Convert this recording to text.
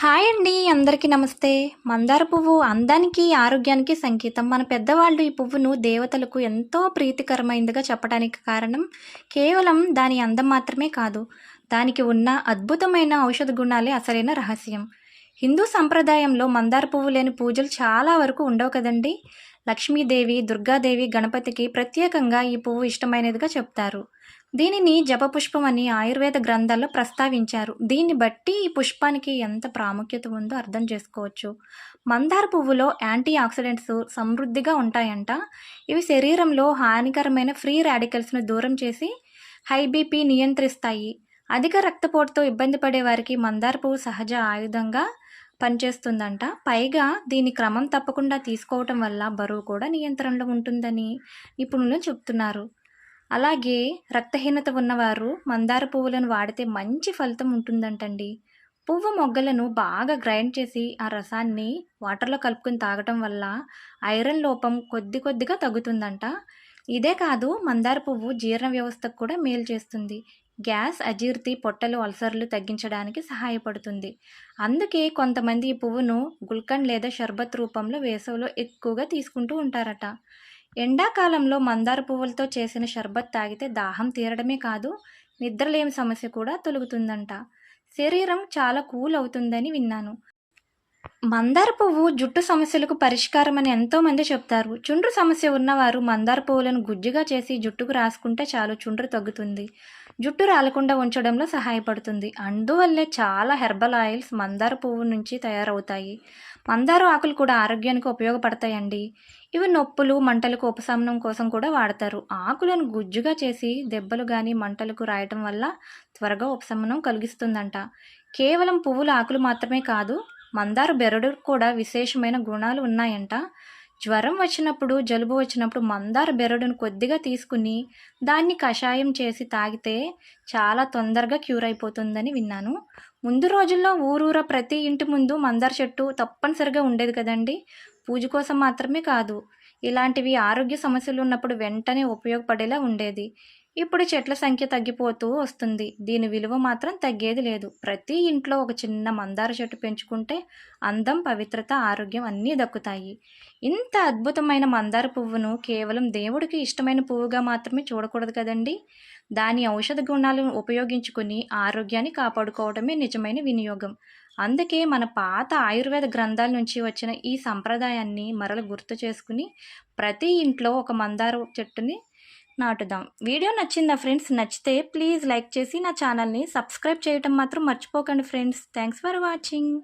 Hi అండి అందరికీ నమస్తే. మందార పువ్వు అందానికి ఆరోగ్యానికి సంకేతం. మన పెద్దవాళ్ళు ఈ పువ్వును దేవతలకు ఎంతో ప్రీతికరమైనదిగా చెప్పడానికి కారణం కేవలం దాని అందం మాత్రమే కాదు దానికి ఉన్న అద్భుతమైన ఔషధ గుణాలే అసలైన రహస్యం. హిందూ సంప్రదాయంలో మందార పువ్వు లేని పూజలు చాలా వరకు ఉండవు కదండి? లక్ష్మీదేవి దుర్గాదేవి గణపతికి ప్రత్యేకంగా ఈ పువ్వు ఇష్టమైనదిగా చెప్తారు. దీనిని జపపుష్పం అని ఆయుర్వేద గ్రంథాల్లో ప్రస్తావించారు. దీన్ని బట్టి ఈ పుష్పానికి ఎంత ప్రాముఖ్యత ఉందో అర్థం చేసుకోవచ్చు. మందార పువ్వులో యాంటీ ఆక్సిడెంట్స్ సమృద్ధిగా ఉంటాయంట. ఇవి శరీరంలో హానికరమైన ఫ్రీ రాడికల్స్ను దూరం చేసి హై బీపీ నియంత్రిస్తాయి. అధిక రక్తపోటుతో ఇబ్బంది పడే వారికి మందార పువ్వు సహజ ఆయుధంగా పనిచేస్తుందంట. పైగా దీని క్రమం తప్పకుండా తీసుకోవటం వల్ల బరువు కూడా నియంత్రణలో ఉంటుందని నిపుణులు చెప్తున్నారు. అలాగే రక్తహీనత ఉన్నవారు మందార పువ్వులను వాడితే మంచి ఫలితం ఉంటుందంటండి. పువ్వు మొగ్గలను బాగా గ్రైండ్ చేసి ఆ రసాన్ని వాటర్లో కలుపుకొని తాగటం వల్ల ఐరన్ లోపం కొద్ది కొద్దిగా తగ్గుతుందంట. ఇదే కాదు మందార పువ్వు జీర్ణ వ్యవస్థకు కూడా మేలు చేస్తుంది. గ్యాస్ అజీర్తి పొట్టలు అల్సర్లు తగ్గించడానికి సహాయపడుతుంది. అందుకే కొంతమంది ఈ పువ్వును గుల్కండ్ లేదా షర్బత్ రూపంలో వేసవిలో ఎక్కువగా తీసుకుంటూ ఉంటారట. ఎండాకాలంలో మందార పువ్వులతో చేసిన షర్బత్ తాగితే దాహం తీరడమే కాదు నిద్రలేమి సమస్య కూడా తొలుగుతుందంట. శరీరం చాలా కూల్ అవుతుందని విన్నాను. మందార పువ్వు జుట్టు సమస్యలకు పరిష్కారం అని ఎంతోమంది చెప్తారు. చుండ్రు సమస్య ఉన్నవారు మందార పువ్వులను గుజ్జుగా చేసి జుట్టుకు రాసుకుంటే చాలు చుండ్రు తగ్గుతుంది. జుట్టు రాలకుండా ఉంచడంలో సహాయపడుతుంది. అందువల్లే చాలా హెర్బల్ ఆయిల్స్ మందార పువ్వు నుంచి తయారవుతాయి. మందార ఆకులు కూడా ఆరోగ్యానికి ఉపయోగపడతాయండి. ఇవి నొప్పులు మంటలకు ఉపశమనం కోసం కూడా వాడతారు. ఆకులను గుజ్జుగా చేసి దెబ్బలు కానీ మంటలకు రాయటం వల్ల త్వరగా ఉపశమనం కలిగిస్తుందంట. కేవలం పువ్వుల ఆకులు మాత్రమే కాదు మందార బెరడు కూడా విశేషమైన గుణాలు ఉన్నాయంట. జ్వరం వచ్చినప్పుడు జలుబు వచ్చినప్పుడు మందార బెరడును కొద్దిగా తీసుకుని దాన్ని కషాయం చేసి తాగితే చాలా తొందరగా క్యూర్ అయిపోతుందని విన్నాను. ముందు రోజుల్లో ఊరూర ప్రతి ఇంటి ముందు మందార చెట్టు తప్పనిసరిగా ఉండేది కదండి. పూజ కోసం మాత్రమే కాదు ఇలాంటివి ఆరోగ్య సమస్యలు ఉన్నప్పుడు వెంటనే ఉపయోగపడేలా ఉండేది. ఇప్పుడు చెట్ల సంఖ్య తగ్గిపోతూ వస్తుంది. దీని విలువ మాత్రం తగ్గేది లేదు. ప్రతి ఇంట్లో ఒక చిన్న మందార చెట్టు పెంచుకుంటే అందం పవిత్రత ఆరోగ్యం అన్నీ దక్కుతాయి. ఇంత అద్భుతమైన మందార పువ్వును కేవలం దేవుడికి ఇష్టమైన పువ్వుగా మాత్రమే చూడకూడదు కదండి? దాని ఔషధ గుణాలను ఉపయోగించుకుని ఆరోగ్యాన్ని కాపాడుకోవడమే నిజమైన వినియోగం. అందుకే మన పాత ఆయుర్వేద గ్రంథాల నుంచి వచ్చిన ఈ సంప్రదాయాన్ని మరల గుర్తు చేసుకుని ప్రతి ఇంట్లో ఒక మందార చెట్టుని నాటుదాం. వీడియో నచ్చిందా ఫ్రెండ్స్? నచ్చితే ప్లీజ్ లైక్ చేసి నా ఛానల్ని సబ్స్క్రైబ్ చేయటం మాత్రం మర్చిపోకండి ఫ్రెండ్స్. Thanks for watching.